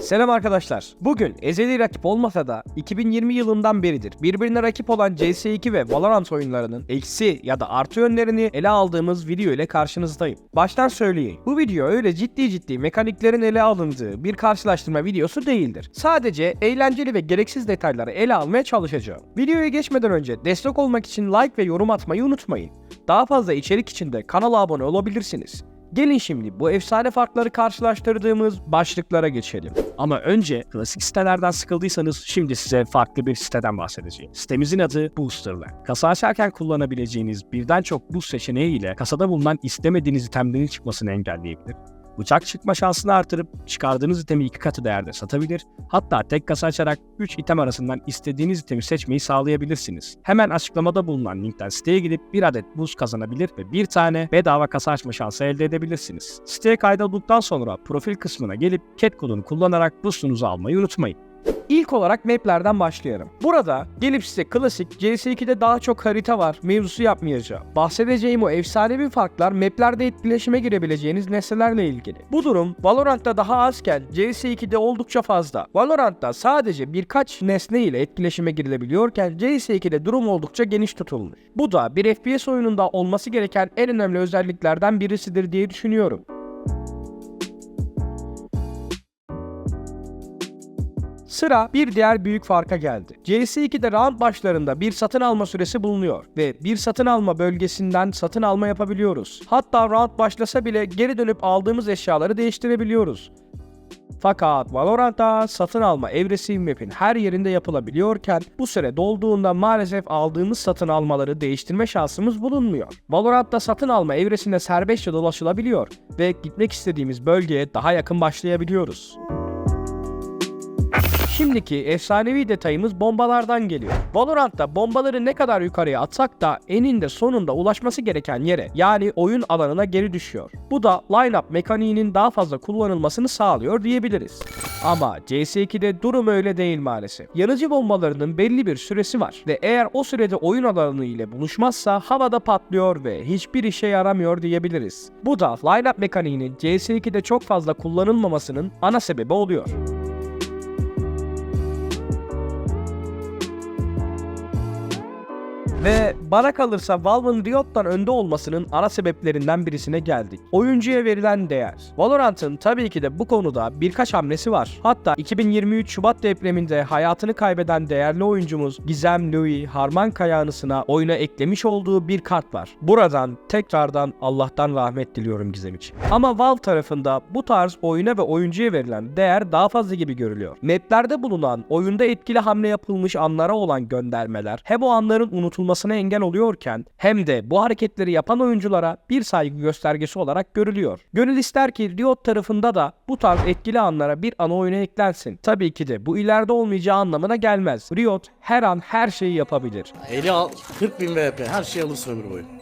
Selam arkadaşlar. Bugün ezeli rakip olmasa da 2020 yılından beridir birbirine rakip olan CS2 ve Valorant oyunlarının eksi ya da artı yönlerini ele aldığımız video ile karşınızdayım. Baştan söyleyeyim. Bu video öyle ciddi ciddi mekaniklerin ele alındığı bir karşılaştırma videosu değildir. Sadece eğlenceli ve gereksiz detayları ele almaya çalışacağım. Videoya geçmeden önce destek olmak için like ve yorum atmayı unutmayın. Daha fazla içerik için de kanala abone olabilirsiniz. Gelin şimdi bu efsane farkları karşılaştırdığımız başlıklara geçelim. Ama önce klasik sitelerden sıkıldıysanız şimdi size farklı bir siteden bahsedeceğim. Sitemizin adı Boosterland. Kasa açarken kullanabileceğiniz birden çok boost seçeneği ile kasada bulunan istemediğiniz itemlerin çıkmasını engelleyebilir. Bıçak çıkma şansını artırıp çıkardığınız itemi iki katı değerde satabilir. Hatta tek kasa açarak 3 item arasından istediğiniz itemi seçmeyi sağlayabilirsiniz. Hemen açıklamada bulunan linkten siteye gidip bir adet boost kazanabilir ve bir tane bedava kasa açma şansı elde edebilirsiniz. Siteye kaydolduktan sonra profil kısmına gelip cat kodunu kullanarak boostunuzu almayı unutmayın. İlk olarak maplerden başlayalım. Burada gelip size klasik CS2'de daha çok harita var mevzusu yapmayacağım. Bahsedeceğim o efsanevi farklar maplerde etkileşime girebileceğiniz nesnelerle ilgili. Bu durum Valorant'ta daha azken CS2'de oldukça fazla. Valorant'ta sadece birkaç nesne ile etkileşime girilebiliyorken CS2'de durum oldukça geniş tutulmuş. Bu da bir FPS oyununda olması gereken en önemli özelliklerden birisidir diye düşünüyorum. Sıra bir diğer büyük farka geldi. CS2'de round başlarında bir satın alma süresi bulunuyor ve bir satın alma bölgesinden satın alma yapabiliyoruz. Hatta round başlasa bile geri dönüp aldığımız eşyaları değiştirebiliyoruz. Fakat Valorant'ta satın alma evresi map'in her yerinde yapılabiliyorken bu süre dolduğunda maalesef aldığımız satın almaları değiştirme şansımız bulunmuyor. Valorant'ta satın alma evresinde serbestçe dolaşılabiliyor ve gitmek istediğimiz bölgeye daha yakın başlayabiliyoruz. Şimdiki efsanevi detayımız bombalardan geliyor. Valorant'ta bombaları ne kadar yukarıya atsak da eninde sonunda ulaşması gereken yere yani oyun alanına geri düşüyor. Bu da line-up mekaniğinin daha fazla kullanılmasını sağlıyor diyebiliriz. Ama CS2'de durum öyle değil maalesef. Yanıcı bombalarının belli bir süresi var ve eğer o sürede oyun alanı ile buluşmazsa havada patlıyor ve hiçbir işe yaramıyor diyebiliriz. Bu da line-up mekaniğinin CS2'de çok fazla kullanılmamasının ana sebebi oluyor. Ve bana kalırsa Valve'ın Riot'tan önde olmasının ana sebeplerinden birisine geldik. Oyuncuya verilen değer. Valorant'ın tabii ki de bu konuda birkaç hamlesi var. Hatta 2023 Şubat depreminde hayatını kaybeden değerli oyuncumuz Gizem Louis Harman Kayanısı'na oyuna eklemiş olduğu bir kart var. Buradan tekrardan Allah'tan rahmet diliyorum Gizem için. Ama Valve tarafında bu tarz oyuna ve oyuncuya verilen değer daha fazla gibi görülüyor. Maplerde bulunan oyunda etkili hamle yapılmış anlara olan göndermeler hem o anların unutulmasına engel oluyorken hem de bu hareketleri yapan oyunculara bir saygı göstergesi olarak görülüyor. Gönül ister ki Riot tarafında da bu tarz etkili anlara bir ana oyuna eklensin. Tabii ki de bu ileride olmayacağı anlamına gelmez. Riot her an her şeyi yapabilir. Eli al 40 bin VP her şey alırsın ömür boyu.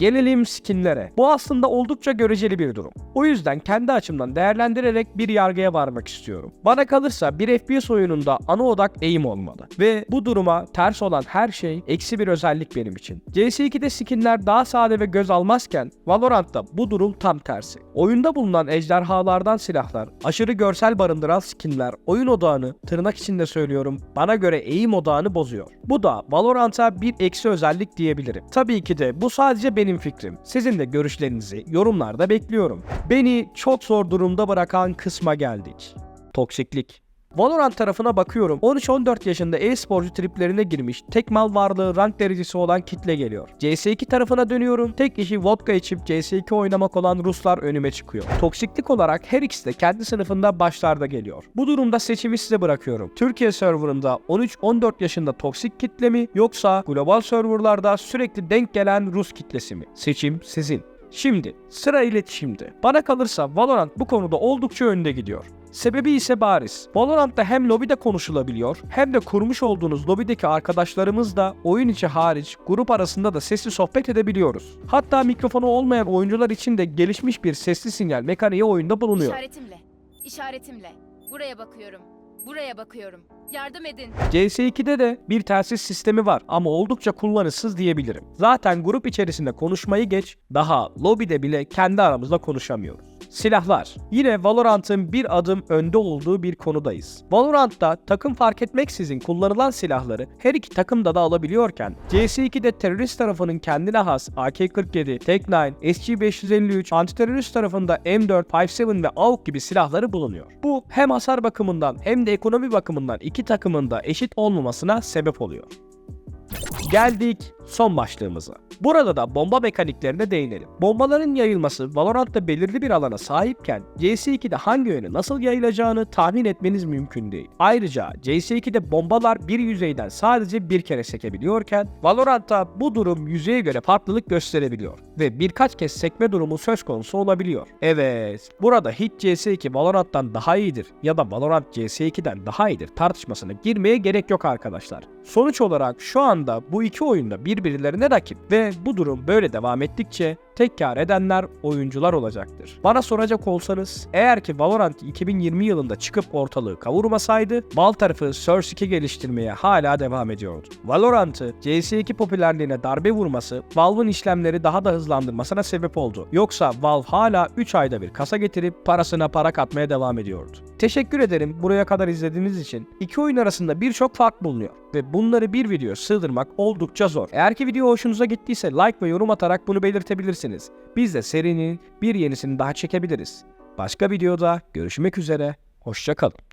Gelelim skinlere. Bu aslında oldukça göreceli bir durum. O yüzden kendi açımdan değerlendirerek bir yargıya varmak istiyorum. Bana kalırsa bir FPS oyununda ana odak aim olmalı. Ve bu duruma ters olan her şey eksi bir özellik benim için. CS2'de skinler daha sade ve göz almazken Valorant'ta bu durum tam tersi. Oyunda bulunan ejderhalardan silahlar, aşırı görsel barındıran skinler oyun odağını, tırnak içinde söylüyorum, bana göre aim odağını bozuyor. Bu da Valorant'a bir eksi özellik diyebilirim. Tabii ki de bu sadece benim fikrim. Sizin de görüşlerinizi yorumlarda bekliyorum. Beni çok zor durumda bırakan kısma geldik. Toksiklik. Valorant tarafına bakıyorum. 13-14 yaşında e-sporcu triplerine girmiş, tek mal varlığı rank derecesi olan kitle geliyor. CS2 tarafına dönüyorum. Tek işi vodka içip CS2 oynamak olan Ruslar önüme çıkıyor. Toksiklik olarak her ikisi de kendi sınıfında başlarda geliyor. Bu durumda seçimi size bırakıyorum. Türkiye serverında 13-14 yaşında toksik kitle mi yoksa global serverlarda sürekli denk gelen Rus kitlesi mi? Seçim sizin. Şimdi sıra iletişimde. Bana kalırsa Valorant bu konuda oldukça önde gidiyor. Sebebi ise bariz. Valorant'ta hem lobide konuşulabiliyor hem de kurmuş olduğunuz lobideki arkadaşlarımızla oyun içi hariç grup arasında da sesli sohbet edebiliyoruz. Hatta mikrofonu olmayan oyuncular için de gelişmiş bir sesli sinyal mekaniği oyunda bulunuyor. İşaretimle. İşaretimle. Buraya bakıyorum. Buraya bakıyorum. Yardım edin. CS2'de de bir telsiz sistemi var ama oldukça kullanışsız diyebilirim. Zaten grup içerisinde konuşmayı geç, daha lobide bile kendi aramızda konuşamıyoruz. Silahlar. Yine Valorant'ın bir adım önde olduğu bir konudayız. Valorant'ta takım fark etmeksizin kullanılan silahları her iki takımda da alabiliyorken CS2'de terörist tarafının kendine has AK-47, Tek-9, SG-553, antiterörist tarafında M4, 5.7 ve AUK gibi silahları bulunuyor. Bu hem hasar bakımından hem de ekonomi bakımından iki takımın da eşit olmamasına sebep oluyor. Geldik son başlığımıza. Burada da bomba mekaniklerine değinelim. Bombaların yayılması Valorant'ta belirli bir alana sahipken CS2'de hangi yöne nasıl yayılacağını tahmin etmeniz mümkün değil. Ayrıca CS2'de bombalar bir yüzeyden sadece bir kere sekebiliyorken Valorant'ta bu durum yüzeye göre farklılık gösterebiliyor ve birkaç kez sekme durumu söz konusu olabiliyor. Evet, burada hiç CS2 Valorant'tan daha iyidir ya da Valorant CS2'den daha iyidir tartışmasına girmeye gerek yok arkadaşlar. Sonuç olarak şu anda bu iki oyunda birbirlerine rakip. Ve bu durum böyle devam ettikçe tek kar edenler oyuncular olacaktır. Bana soracak olsanız eğer ki Valorant 2020 yılında çıkıp ortalığı kavurmasaydı Valve tarafı Source 2 geliştirmeye hala devam ediyordu. Valorant'ı CS2 popülerliğine darbe vurması Valve'ın işlemleri daha da hızlandırmasına sebep oldu. Yoksa Valve hala 3 ayda bir kasa getirip parasına para katmaya devam ediyordu. Teşekkür ederim buraya kadar izlediğiniz için. İki oyun arasında birçok fark bulunuyor ve bunları bir video sığdırmak oldukça zor. Eğer ki video hoşunuza gittiyse like ve yorum atarak bunu belirtebilirsiniz. Biz de serinin bir yenisini daha çekebiliriz. Başka videoda görüşmek üzere, hoşçakalın.